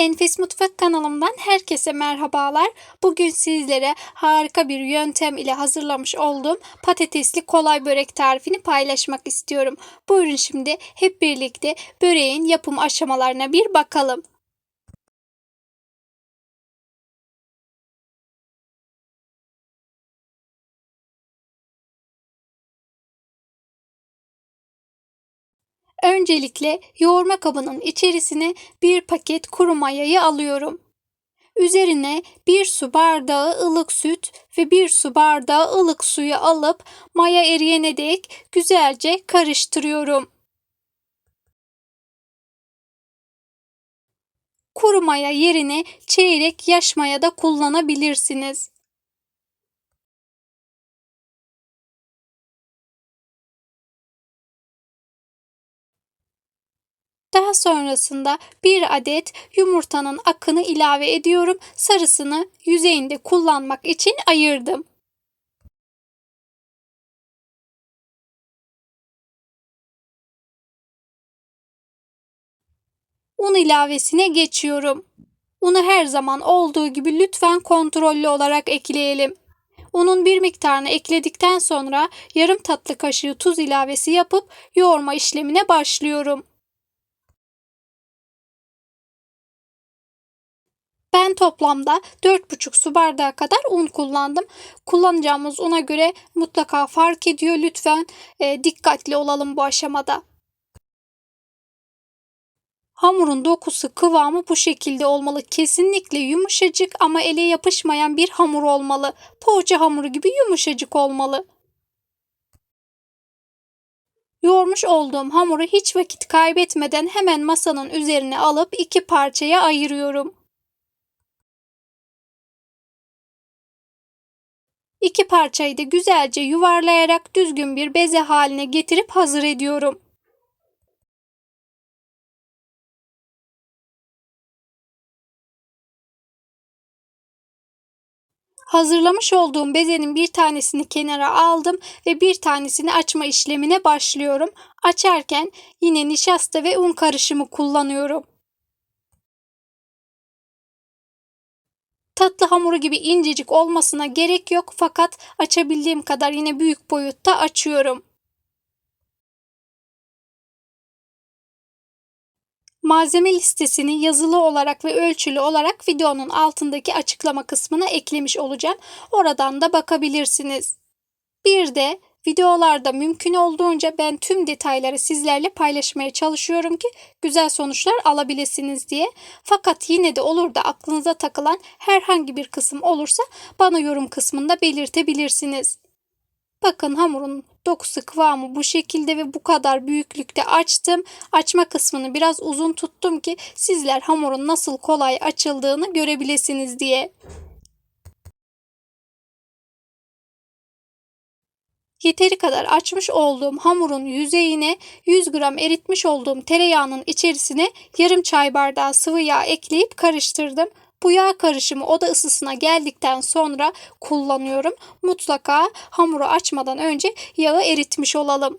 Enfes Mutfak kanalımdan herkese merhabalar. Bugün sizlere harika bir yöntem ile hazırlamış olduğum patatesli kolay börek tarifini paylaşmak istiyorum. Buyurun şimdi hep birlikte böreğin yapım aşamalarına bir bakalım. Öncelikle yoğurma kabının içerisine bir paket kuru mayayı alıyorum. Üzerine bir su bardağı ılık süt ve bir su bardağı ılık suyu alıp maya eriyene dek güzelce karıştırıyorum. Kuru maya yerine çeyrek yaş maya da kullanabilirsiniz. Daha sonrasında bir adet yumurtanın akını ilave ediyorum. Sarısını yüzeyinde kullanmak için ayırdım. Un ilavesine geçiyorum. Unu her zaman olduğu gibi lütfen kontrollü olarak ekleyelim. Unun bir miktarını ekledikten sonra yarım tatlı kaşığı tuz ilavesi yapıp yoğurma işlemine başlıyorum. Ben toplamda 4,5 su bardağı kadar un kullandım. Kullanacağımız una göre mutlaka fark ediyor. Lütfen e, dikkatli olalım bu aşamada. Hamurun dokusu kıvamı bu şekilde olmalı. Kesinlikle yumuşacık ama ele yapışmayan bir hamur olmalı. Poğaça hamuru gibi yumuşacık olmalı. Yoğurmuş olduğum hamuru hiç vakit kaybetmeden hemen masanın üzerine alıp iki parçaya ayırıyorum. İki parçayı da güzelce yuvarlayarak düzgün bir beze haline getirip hazır ediyorum. Hazırlamış olduğum bezenin bir tanesini kenara aldım ve bir tanesini açma işlemine başlıyorum. Açarken yine nişasta ve un karışımı kullanıyorum. Tatlı hamuru gibi incecik olmasına gerek yok fakat açabildiğim kadar yine büyük boyutta açıyorum. Malzeme listesini yazılı olarak ve ölçülü olarak videonun altındaki açıklama kısmına eklemiş olacağım. Oradan da bakabilirsiniz. Bir de Videolarda mümkün olduğunca ben tüm detayları sizlerle paylaşmaya çalışıyorum ki güzel sonuçlar alabilirsiniz diye. Fakat yine de olur da aklınıza takılan herhangi bir kısım olursa bana yorum kısmında belirtebilirsiniz. Bakın hamurun dokusu kıvamı bu şekilde ve bu kadar büyüklükte açtım. Açma kısmını biraz uzun tuttum ki sizler hamurun nasıl kolay açıldığını görebilirsiniz diye. Yeteri kadar açmış olduğum hamurun yüzeyine 100 gram eritmiş olduğum tereyağının içerisine yarım çay bardağı sıvı yağ ekleyip karıştırdım. Bu yağ karışımı oda ısısına geldikten sonra kullanıyorum. Mutlaka hamuru açmadan önce yağı eritmiş olalım.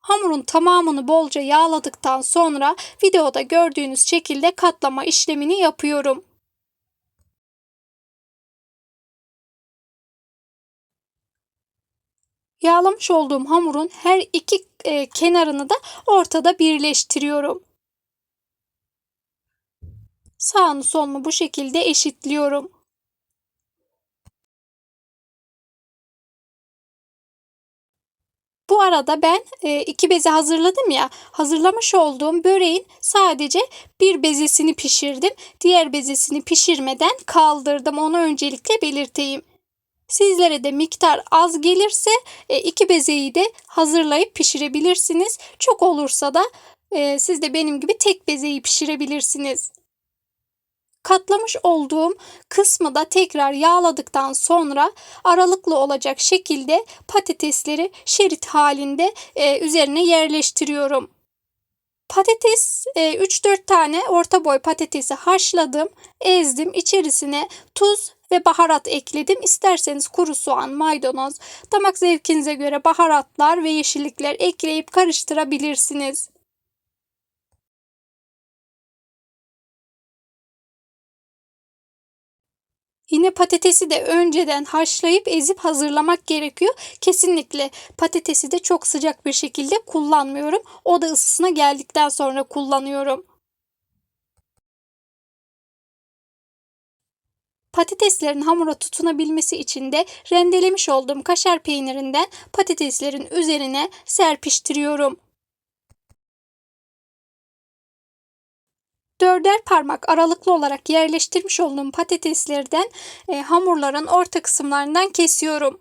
Hamurun tamamını bolca yağladıktan sonra videoda gördüğünüz şekilde katlama işlemini yapıyorum. Yağlamış olduğum hamurun her iki e, kenarını da ortada birleştiriyorum. Sağını solunu bu şekilde eşitliyorum. Bu arada ben e, iki beze hazırladım ya. Hazırlamış olduğum böreğin sadece bir bezesini pişirdim. Diğer bezesini pişirmeden kaldırdım. Onu öncelikle belirteyim. Sizlere de miktar az gelirse e, iki bezeyi de hazırlayıp pişirebilirsiniz. Çok olursa da e, siz de benim gibi tek bezeyi pişirebilirsiniz. Katlamış olduğum kısmı da tekrar yağladıktan sonra aralıklı olacak şekilde patatesleri şerit halinde e, üzerine yerleştiriyorum. Patates 3-4 tane orta boy patatesi haşladım, ezdim. İçerisine tuz ve baharat ekledim. İsterseniz kuru soğan, maydanoz, damak zevkinize göre baharatlar ve yeşillikler ekleyip karıştırabilirsiniz. Yine patatesi de önceden haşlayıp ezip hazırlamak gerekiyor. Kesinlikle patatesi de çok sıcak bir şekilde kullanmıyorum. Oda ısısına geldikten sonra kullanıyorum. Patateslerin hamura tutunabilmesi için de rendelemiş olduğum kaşar peynirinden patateslerin üzerine serpiştiriyorum. Dörder parmak aralıklı olarak yerleştirmiş olduğum patateslerden e, hamurların orta kısımlarından kesiyorum.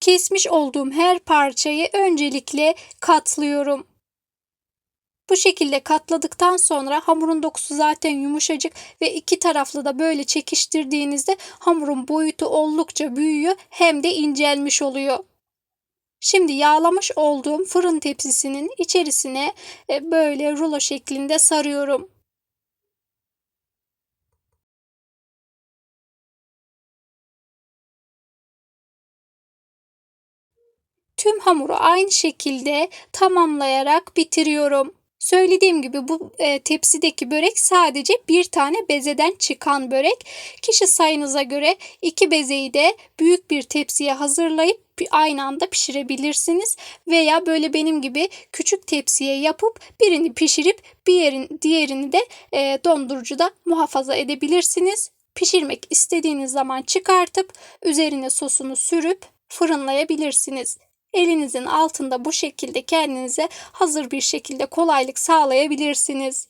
Kesmiş olduğum her parçayı öncelikle katlıyorum. Bu şekilde katladıktan sonra hamurun dokusu zaten yumuşacık ve iki taraflı da böyle çekiştirdiğinizde hamurun boyutu oldukça büyüyor hem de incelmiş oluyor. Şimdi yağlamış olduğum fırın tepsisinin içerisine e, böyle rulo şeklinde sarıyorum. Tüm hamuru aynı şekilde tamamlayarak bitiriyorum. Söylediğim gibi bu e, tepsideki börek sadece bir tane bezeden çıkan börek. Kişi sayınıza göre iki bezeyi de büyük bir tepsiye hazırlayıp aynı anda pişirebilirsiniz veya böyle benim gibi küçük tepsiye yapıp birini pişirip bir yerin diğerini de e, dondurucuda muhafaza edebilirsiniz. Pişirmek istediğiniz zaman çıkartıp üzerine sosunu sürüp fırınlayabilirsiniz. Elinizin altında bu şekilde kendinize hazır bir şekilde kolaylık sağlayabilirsiniz.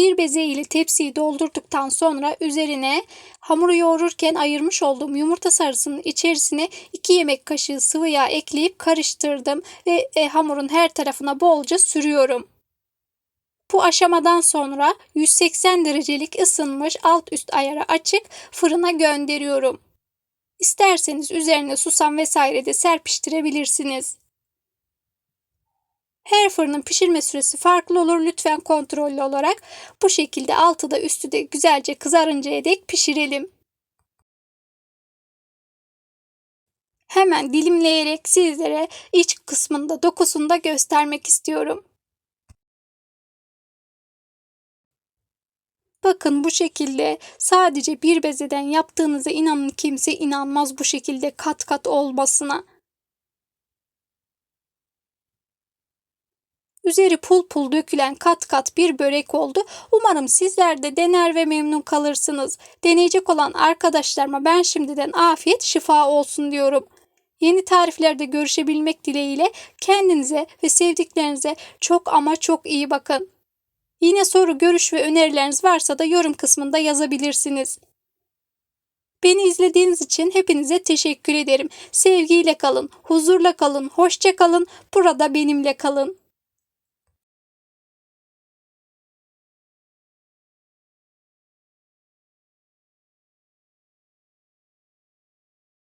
Bir beze ile tepsiyi doldurduktan sonra üzerine hamuru yoğururken ayırmış olduğum yumurta sarısının içerisine 2 yemek kaşığı sıvı yağ ekleyip karıştırdım ve e, hamurun her tarafına bolca sürüyorum. Bu aşamadan sonra 180 derecelik ısınmış alt üst ayara açık fırına gönderiyorum. İsterseniz üzerine susam vesaire de serpiştirebilirsiniz. Her fırının pişirme süresi farklı olur. Lütfen kontrollü olarak bu şekilde altı da üstü de güzelce kızarıncaya dek pişirelim. Hemen dilimleyerek sizlere iç kısmında dokusunu da göstermek istiyorum. Bakın bu şekilde sadece bir bezeden yaptığınıza inanın kimse inanmaz bu şekilde kat kat olmasına. Üzeri pul pul dökülen kat kat bir börek oldu. Umarım sizler de dener ve memnun kalırsınız. Deneyecek olan arkadaşlarıma ben şimdiden afiyet şifa olsun diyorum. Yeni tariflerde görüşebilmek dileğiyle kendinize ve sevdiklerinize çok ama çok iyi bakın. Yine soru, görüş ve önerileriniz varsa da yorum kısmında yazabilirsiniz. Beni izlediğiniz için hepinize teşekkür ederim. Sevgiyle kalın, huzurla kalın, hoşça kalın, burada benimle kalın.